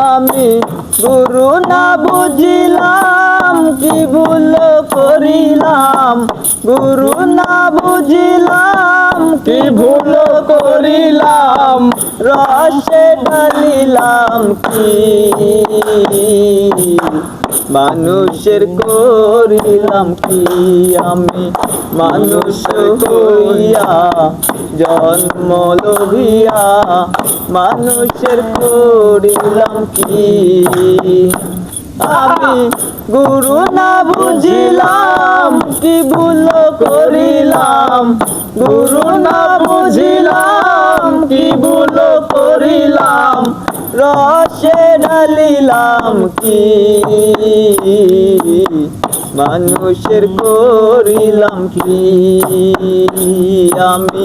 আমি গুরু না বুঝিলাম, কি ভুল করিলাম? গুরু না বুঝিলাম, কি ভুল করিলাম? রসে ঢালিলাম কি? মানুষের করিলাম কি? আমি মানুষ করিয়া জন্ম লভিয়া মানুষের করিলাম কি? আমি গুরু না বুঝিলাম, কি ভুল করিলাম? গুরু না বুঝিলাম, কি ভুল করিলাম? রসে ঢালিলাম কি? মানুষের করিলাম কি? আমি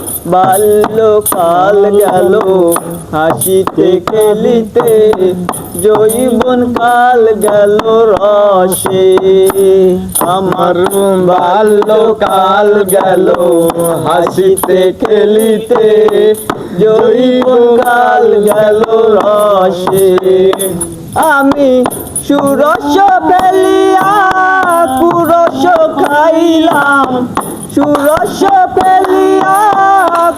বাল্যকাল গেল। হাসিতে খেলিতে জৈবন কাল গেল রসে। আমার বাল্যকাল গেল। হাসিতে খেলিতে জৈবন কাল গেল রসে। আমি সুরস ফেলিয়া, কুরস খাইলাম। সুরস ফেলিয়া,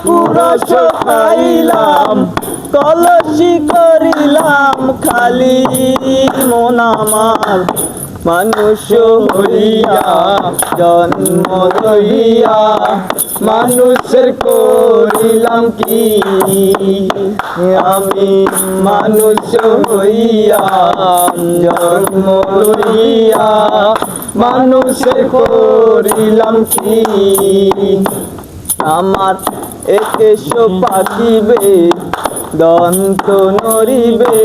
কুরস খাইলাম। কলসি করিলাম খালি মন আমার। মানুষ হইয়া, জন্ম লইয়া মানুষের করিলাম কি? আমি মানুষ হইয়া লইয়া মানুষের করিলাম কি? আমার একেশ পাকিবে, দন্ত নড়িবে,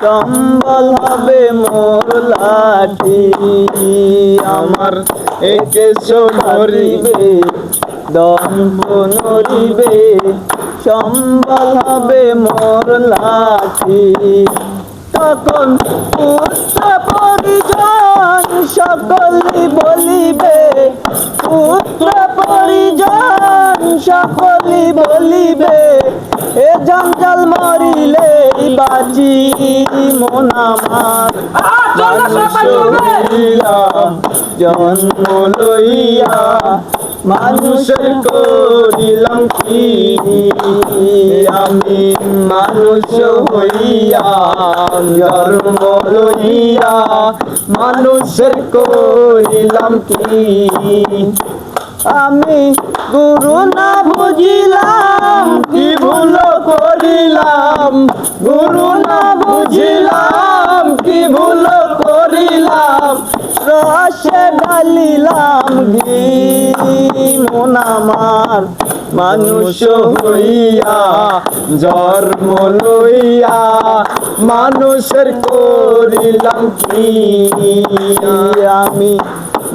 সম্বল হবে মোর লাঠি। আমার একেশ নড়িবে দন্ত নড়িবে সম্বল হবে মোর লাঠি। তখন পুত্র পরিজন সকলে বলিবে পুত্র পরিজন সকলে বলিবে এ জঞ্জাল মরিলে বাজি মন হইলাম জন্ম লইয়া মানুষের করিলাম কি আমি মানুষ হইয়া জন্ম লইয়া মানুষের করিলাম কি আমি গুরু না বুঝিলাম কি ভুল করিলাম। গুরু না বুঝিলাম কি ভুল করিলাম। রসে মন আমার মানুষ হইয়া জন্ম লইয়া মানুষের করিলাম কি? আমি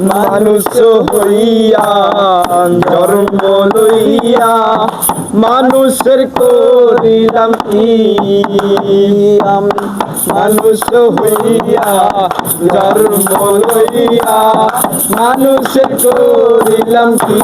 মানুষ হইয়া জন্ম লইয়া মানুষের করিলাম কি মানুষ হইয়া জন্ম লইয়া মানুষের করিলাম কি